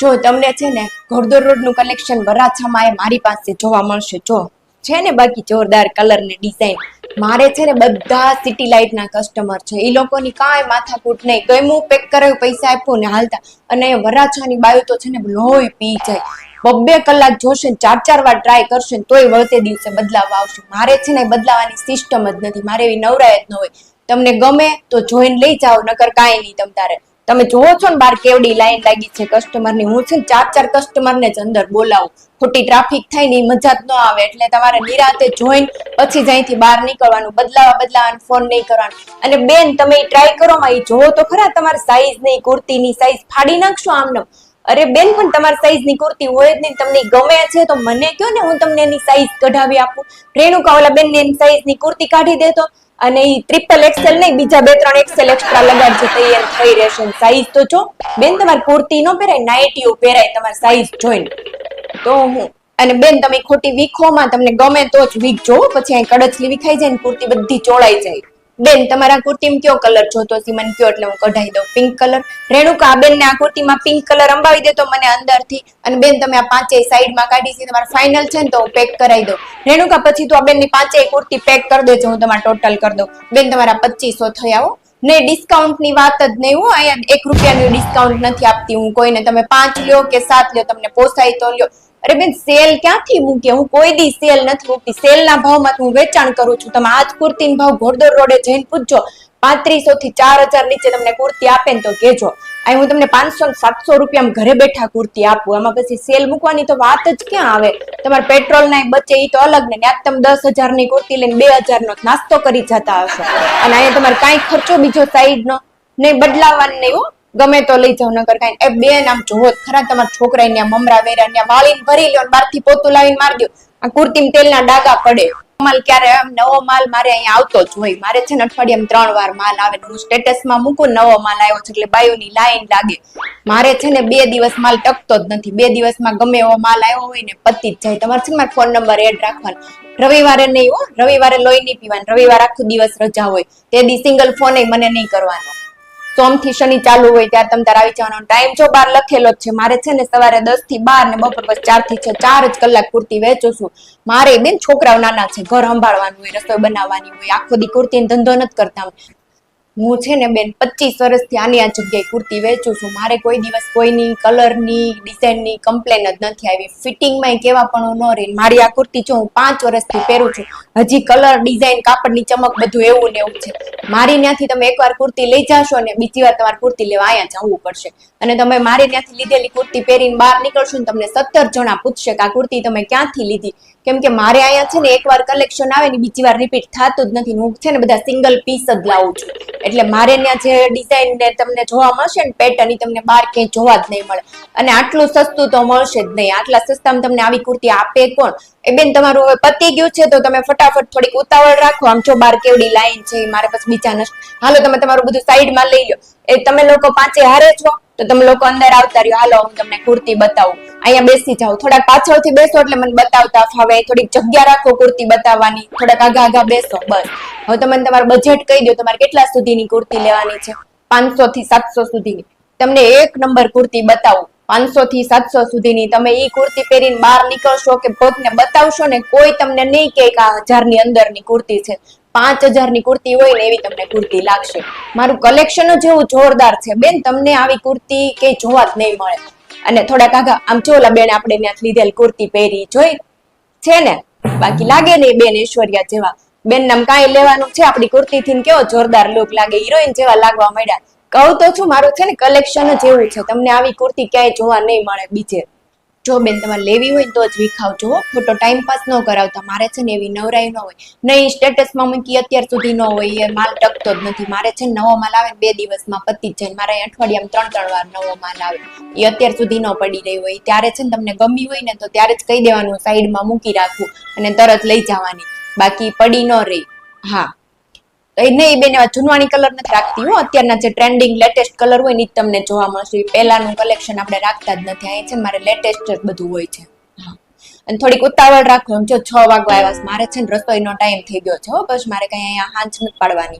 જો તમને છે ને ઘોડદોર રોડનું કલેક્શન વરાછામાં એ મારી પાસે જોવા મળશે. જો છે ને બાકી જોરદાર કલર ને ડિઝાઇન મારે છે ને બધા સિટી લાઇટ ના કસ્ટમર છે. એ લોકોની કાંઈ માથાકૂટ નહીં. ગમ્યું પેક કરાયું, પૈસા આપ્યો ને હાલતા. અને વરાછાની બાયું તો છે ને લોહી પી જાય. બબ્બે કલાક જોશે ને ચાર ચાર વાર ટ્રાય કરશે ને તોય વળતે દિવસે બદલાવ આવશે. મારે છે ને બદલાવાની સિસ્ટમ જ નથી. મારે એવી નવરાય જ ન હોય. તમને ગમે તો જોઈને લઈ જાઓ, નકર કાંઈ નહીં તમ તારે. તમે જોવો છો ને બાર કેવડી લાઈન લાગી છે કસ્ટમરની. હું છે ચાર ચાર કસ્ટમર ને જ અંદર બોલાવું. ખોટી ટ્રાફિક થાય ને મજા જ ન આવે એટલે તમારે નિરાતે જોઈન પછી જઈથી બહાર નીકળવાનું. બદલાવા બદલાવાનું ફોન નહીં કરવાનું. અને બેન, તમે ટ્રાય કરો માં એ જોવો તો ખરા, તમારી સાઈઝ નહીં કુર્તીની સાઈઝ ફાડી નાખશો આમને. અરે બેન, પણ તમારી સાઈઝની કુર્તી હોય જ નહીં તમને ગમે છે તો મને કયો ને હું તમને એની સાઈઝ કઢાવી આપું? રેણુકા ઓલા બેન એની સાઈઝની કુર્તી કાઢી દેતો અને ઈ ટ્રિપલ એક્સેલ નહીં, બીજા બે, ત્રણ એક્સેલ એક્સ્ટ્રા લગાડજો તો એમ થઈ રહેશે સાઈઝ તો જો, બેન તમારે કુર્તી નો પહેરાય, નાઇટીઓ પહેરાય, તમારી સાઈઝ જોઈને. તો હું, અને બેન તમે ખોટી વીખોમાં તમને ગમે તો જ વીક જોવો પછી અહીં કડચલી વિખાઈ જાય ને કુર્તી બધી ચોળાઈ જાય. બેન, તમારા કુર્તીમાં કયો કલર જોતો હતી મને કયો એટલે હું કઢાઈ દઉં. પિંક કલર રેણુકા બેન ને આ કુર્તીમાં પિંક કલર અંબાવી દે તો મને અંદરથી અને બેન, તમે આ પાંચેય સાઈડમાં કાઢી છે, તમારે ફાઇનલ છે ને તો હું પેક કરાવી દઉં. રેણુકા, પછી તો આ બેનની પાંચેય કુર્તી પેક કરી દેજો, હું તમારે ટોટલ કરી દઉં. બેન, તમારા પચીસો થઈ આવો. ને ડિસ્કાઉન્ટની વાત જ નહીં હું, અહીંયા એક રૂપિયાનું ડિસ્કાઉન્ટ નથી આપતી હું કોઈને. તમે પાંચ લ્યો કે સાત લ્યો, તમને પોસાય તો લ્યો. અરે બેન, સેલ ક્યાંથી મૂકે? હું કોઈ દી સેલ નથી મૂકતી. સેલ ના ભાવમાં હું વેચાણ કરું છું. તમે આજ કુર્તી ભાવ ઘોડદોર રોડે જઈને પૂછજો. પાંત્રીસો થી ચાર હજાર નીચે તમને કુર્તી આપે ને તો કેજો અહીં હું તમને પાંચસો સાતસો રૂપિયામાં ઘરે બેઠા કુર્તી આપું. આમાં પછી સેલ મૂકવાની તો વાત જ ક્યાં આવે? તમારે પેટ્રોલ ના બચે એ તો અલગ ને. ત્યાં તમે દસ હજારની કુર્તી લઈને બે હજાર નો નાસ્તો કરી જતા હશો. અને અહીંયા તમારે કાંઈ ખર્ચો બીજો સાઈડ નો નહીં, બદલાવાનું નહીં હો. ગમે તો લઈ જાવ નગર કાંઈ એ બે નામ જોવો ખરા તમારા છોકરા ત્યાં મમરા વેરા ત્યાં વાળીને ભરી લ્યો બાર પોતું લાવીને મારી દો આ કુર્તીમાં તેલના ડાગા પડે. માલ ક્યારે નવો માલ મારે અહીંયા આવતો જ હોય. મારે છે ને અઠવાડિયામાં ત્રણ વાર માલ આવે હું સ્ટેટસમાં મૂકું નવો માલ આવ્યો છે એટલે બાયોની લાઈન લાગે. મારે છે ને બે દિવસ માલ ટકતો જ નથી. બે દિવસમાં ગમે એવો માલ આવ્યો હોય ને પતી જ જાય. તમારે છે ને મારો ફોન નંબર એડ રાખવાનો. રવિવારે નહીં હો, રવિવારે લોહી નહીં પીવાનું. રવિવાર આખો દિવસ રજા હોય. તે દી સિંગલ ફોન મને નહીં કરવાનો. સોમથી શનિ ચાલુ હોય ત્યારે તમે તારે આવી જવાનો ટાઈમ જો બાર લખેલો છે, મારે છે ને સવારે દસથી બાર ને બપોર પછી ચારથી છ, ચાર જ કલાક કુર્તી વેચું છું. મારે બેન છોકરાઓ નાના છે, ઘર સંભાળવાનું હોય, રસોઈ બનાવવાની હોય, આખો દી કુર્તી ધંધો નથી કરતા હું છે ને બેન પચીસ વર્ષથી આની આ જગ્યાએ કુર્તી વેચું છું. મારે કોઈ દિવસ કોઈની કલરની ડિઝાઇનની કમ્પ્લેન જ નથી આવી. ફિટિંગમાં કેવા પણ ન રહી. મારી આ કુર્તી જો હું પાંચ વર્ષથી પહેરું છું. હજી કલર ડિઝાઇન કાપડની ચમક બધું એવું ને એવું છે. મારી ત્યાંથી તમે એકવાર કુર્તી લઈ જાશો ને બીજી વાર તમારે કુર્તી લેવા અહીંયા જવું પડશે. અને તમે મારી ત્યાંથી લીધેલી કુર્તી પહેરીને બહાર નીકળશો ને તમને સત્તર જણા પૂછશે કે આ કુર્તી તમે ક્યાંથી લીધી? કેમ કે મારે અહીંયા છે ને એકવાર કલેક્શન આવે ને બીજી વાર રિપીટ થતું જ નથી હું છે ને બધા સિંગલ પીસ જ લાવું છું. એટલે મારે ત્યાં જે ડિઝાઇન ને તમને જોવા મળશે ને પેટર્ન તમને બહાર ક્યાંય જોવા જ નહીં મળે. અને આટલું સસ્તું તો મળશે જ નહીં. આટલા સસ્તામાં તમને આવી કુર્તી આપે કોણ? એ બેન, તમારું હવે પતી ગયું છે તો તમે ફટાફટ થોડીક ઉતાવળ રાખો. આમ જો બાર કેવડી લાઈન છે મારે પછી બીજા નસ. હાલો, તમે તમારું બધું સાઈડમાં લઈ લો. એ તમે લોકો પાંચે હારે છો, તો તમે લોકો અંદર આવતા રહ્યો. હાલો, હું તમને કુર્તી બતાવું. અહીંયા બેસી જાઓ. થોડાક પાછળથી બેસો એટલે મને બતાવતા ફાવે. થોડીક જગ્યા રાખો કુર્તી બતાવવાની. થોડાક આગા આગા બેસો, બસ. હવે તમે તમારું બજેટ કહી દો તમારે કેટલા સુધીની કુર્તી લેવાની છે? પાંચસો થી સાતસો સુધીની. તમને એક નંબર કુર્તી બતાવું. પાંચસો થી સાતસો સુધીની. તમે ઈ કુર્તી પહેરીને બહાર નીકળશો કે પોતને બતાવશો ને કોઈ તમને નહીં કે આ હજારની અંદરની કુર્તી છે. પાંચ હજારની કુર્તી હોય ને એવી તમને કુર્તી લાગશે. મારું કલેક્શન જ એવું જોરદાર છે. બેન, તમને આવી કુર્તી કે જોવા જ નહીં મળે. અને થોડાક કાકા આમ ચોલા બેન આપણે ત્યાં લીધેલ કુર્તી પહેરી જોઈ. છે ને? બાકી લાગે ને બેન ઐશ્વર્યા જેવા. બેન નામ કાંઈ લેવાનું છે? આપણી કુર્તી થી કેવો જોરદાર લુક લાગે હિરોઈન જેવા લાગવા મળ્યા કહું તો છું, મારું છે ને કલેક્શન જ એવું છે. તમને આવી કુર્તી ક્યાંય જોવા નહીં મળે, બીજે. જો બેન તમારે લેવી હોય તો જ વિખાવજો ખોટો ટાઈમ પાસ ન કરાવતા. મારે છે ને એવી નવરાઈ ન હોય. નહીં સ્ટેટસમાં મૂકી અત્યાર સુધી ન હોય, એ માલ ટકતો જ નથી. મારે છે ને નવો માલ આવે બે દિવસમાં પતી જ જાય. મારે અઠવાડિયામાં ત્રણ ત્રણ વાર નવો માલ આવે. એ અત્યાર સુધી ન પડી રહી હોય. ત્યારે છે ને તમને ગમી હોય ને તો ત્યારે જ કહી દેવાનું સાઈડમાં મૂકી રાખવું અને તરત લઈ જવાની. બાકી પડી ન રહે. હા. એને એ નહીં બેન જૂનવાણી કલર નથી રાખતી હો. અત્યારના જે ટ્રેન્ડિંગ લેટેસ્ટ કલર હોય ને એ જ તમને જોવા મળશે. પહેલાનું કલેક્શન આપણે રાખતા જ નથી. અહીં છે મારે લેટેસ્ટ જ બધું હોય છે. હા. અને થોડીક ઉતાવળ રાખો. એમ જો છ વાગવા આવ્યા મારે છે ને રસોઈનો ટાઈમ થઈ ગયો છે હો. બસ મારે કઈ અહીંયા હાંચ નથી પાડવાની.